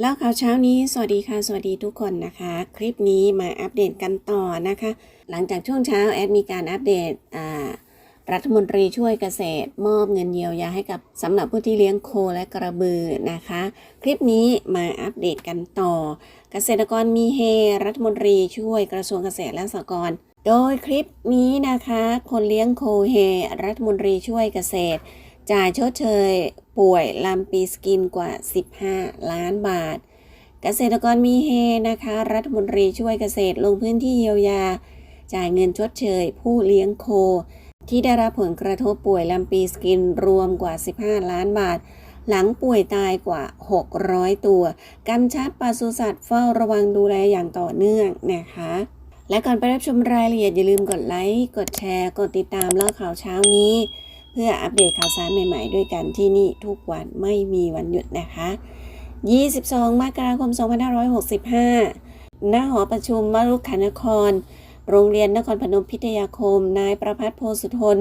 แล้วข่าวเช้านี้ สวัสดีค่ะ สวัสดีทุกคนนะคะ คลิปนี้มาอัปเดตกันต่อนะคะ หลังจากช่วงเช้าแอดมีการอัปเดตรัฐมนตรีช่วยเกษตร มอบเงินเยียวยาให้กับสำหรับผู้ที่เลี้ยงโคและกระบือนะคะ คลิปนี้มาอัปเดตกันต่อ เกษตรกรมีเฮ รัฐมนตรีช่วยกระทรวงเกษตรและสหกรณ์โดยคลิปนี้นะคะ คนเลี้ยงโคเฮ รัฐมนตรีช่วยเกษตร จ่ายชดเชย ป่วยลำปีสกินกว่า 15 ล้านบาท เกษตรกรมีเฮนะคะ รัฐมนตรีช่วยเกษตรลงพื้นที่เยียวยา จ่ายเงินชดเชย ผู้เลี้ยงโค ที่ได้รับผลกระทบป่วยลำปีสกินรวมกว่า 15 ล้านบาท หลังป่วยตายกว่า 600 ตัว กำชับปศุสัตว์เฝ้าระวังดูแลอย่างต่อเนื่องนะคะและก่อนไปรับชมรายละเอียดอย่าลืมกดไลค์ กดแชร์ กดติดตามเล่าข่าวเช้านี้ พื่ออัปเดตข่าวสารใหม่ๆ ด้วยกันที่นี่ทุกวันไม่มีวันหยุดนะคะ 22 มกราคม 2565 ณ หอประชุมวรุขานคร โรงเรียนนครพนมพิทยาคม นายประพัฒน์โพสุทน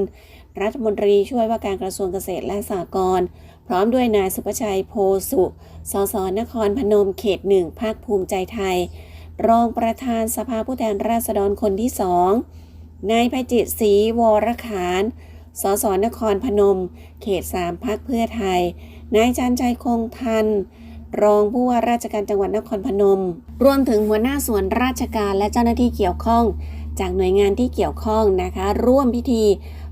รัฐมนตรีช่วยว่าการกระทรวงเกษตรและสหกรณ์ พร้อมด้วยนายสุภชัยโพสุ สส นครพนม เขตหนึ่งภาคภูมิใจไทย รองประธานสภาผู้แทนราษฎรคนที่สอง นายไพจิตรศรีวรขาน สสนครพนม เขต3พักเพื่อไทย นายจันใจคงทัน รองผู้ว่าราชการจังหวัดนครพนม รวมถึงหัวหน้าส่วนราชการและเจ้าหน้าที่เกี่ยวข้อง จากหน่วยงานที่เกี่ยวข้องนะคะ ร่วมพิธี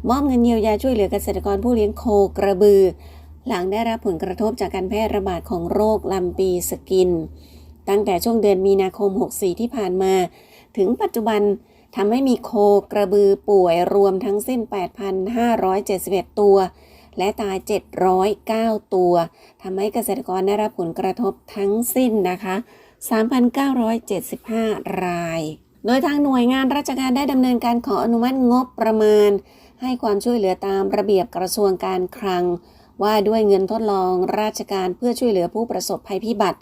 มอบเงินเยียวยาช่วยเหลือเกษตรกรผู้เลี้ยงโคกระบือ หลังได้รับผลกระทบจากการแพร่ระบาดของโรคลำปีสกิน ตั้งแต่ช่วงเดือนมีนาคม 64 ที่ผ่านมา ถึงปัจจุบัน ทำให้มีโคกระบือป่วยรวมทั้งสิ้น 8,571 ตัว และตาย 709 ตัวทำให้เกษตรกรได้รับผลกระทบทั้งสิ้นนะคะ 3,975 ราย โดยทางหน่วยงานราชการได้ดำเนินการขออนุมัติงบประมาณ ให้ความช่วยเหลือตามระเบียบกระทรวงการคลัง ว่าด้วยเงินทดลองราชการเพื่อช่วยเหลือผู้ประสบภัยพิบัติ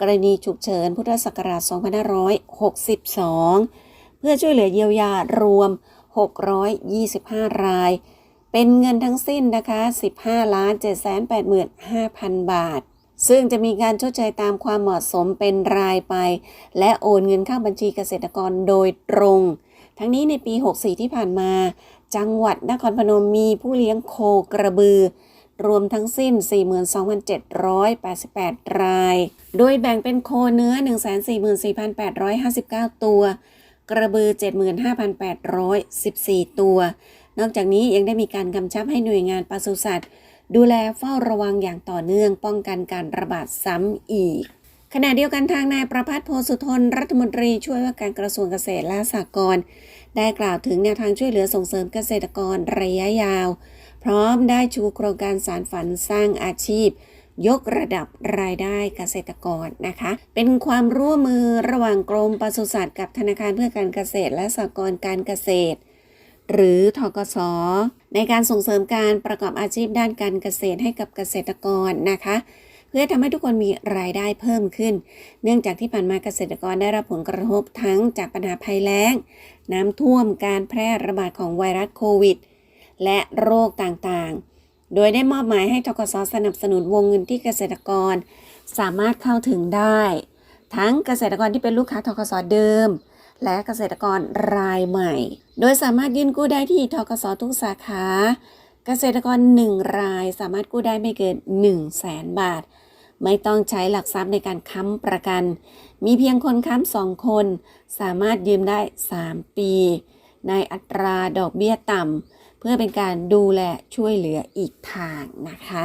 กรณีฉุกเฉินพุทธศักราช 2562 พื่อช่วยเหลือเยียวยารวม 625 ราย เป็นเงินทั้งสิ้นนะคะ 15ล้าน785,000 บาท ซึ่งจะมีการชดเชยตามความเหมาะสมเป็นรายไป และโอนเงินเข้าบัญชีเกษตรกรโดยตรง ทั้งนี้ในปี 64 ที่ผ่านมา จังหวัดนครพนมมีผู้เลี้ยงโคกระบือรวมทั้งสิ้น 42,788 ราย โดยแบ่งเป็นโคเนื้อ 144,859 ตัว กระบือ 75,814 ตัว นอกจากนี้ยังได้มีการกำชับให้หน่วยงานปศุสัตว์ ดูแลเฝ้าระวังอย่างต่อเนื่องป้องกันการระบาดซ้ำอีก ขณะเดียวกันทางนายประพัฒน์โพสุทนรัฐมนตรีช่วยว่าการกระทรวงเกษตรและสหกรณ์ได้กล่าวถึงแนวทางช่วยเหลือส่งเสริมเกษตรกรระยะยาว พร้อมได้ชูโครงการสารฝันสร้างอาชีพ ยกระดับรายได้เกษตรกรนะคะ เป็นความร่วมมือระหว่างกรมปศุสัตว์กับธนาคารเพื่อการเกษตรและสหกรณ์การเกษตร หรือทกสในการส่งเสริมการประกอบอาชีพด้านการเกษตรให้กับเกษตรกรนะคะ เพื่อทำให้ทุกคนมีรายได้เพิ่มขึ้น เนื่องจากที่ผ่านมาเกษตรกรได้รับผลกระทบทั้งจากปัญหาภัยแล้ง น้ำท่วมการแพร่ระบาดของไวรัสโควิด และโรคต่างๆ โดยได้มอบหมายให้ทกสสนับสนุนวงเงินที่เกษตรกร สามารถเข้าถึงได้ ทั้งเกษตรกรที่เป็นลูกค้าทกสเดิม และเกษตรกรรายใหม่ โดยสามารถยื่นกู้ได้ที่ทกสทุกสาขา เกษตรกร 1 รายสามารถกู้ได้ไม่เกิน 1 0 0 0 0แสนบาท ไม่ต้องใช้หลักทรัพย์ในการค้ำประกัน มีเพียงคนค้ำสองคน สามารถยืมได้ 3 ปี ในอัตราดอกเบี้ยต่ำ เพื่อเป็นการดูแลช่วยเหลืออีกทางนะคะ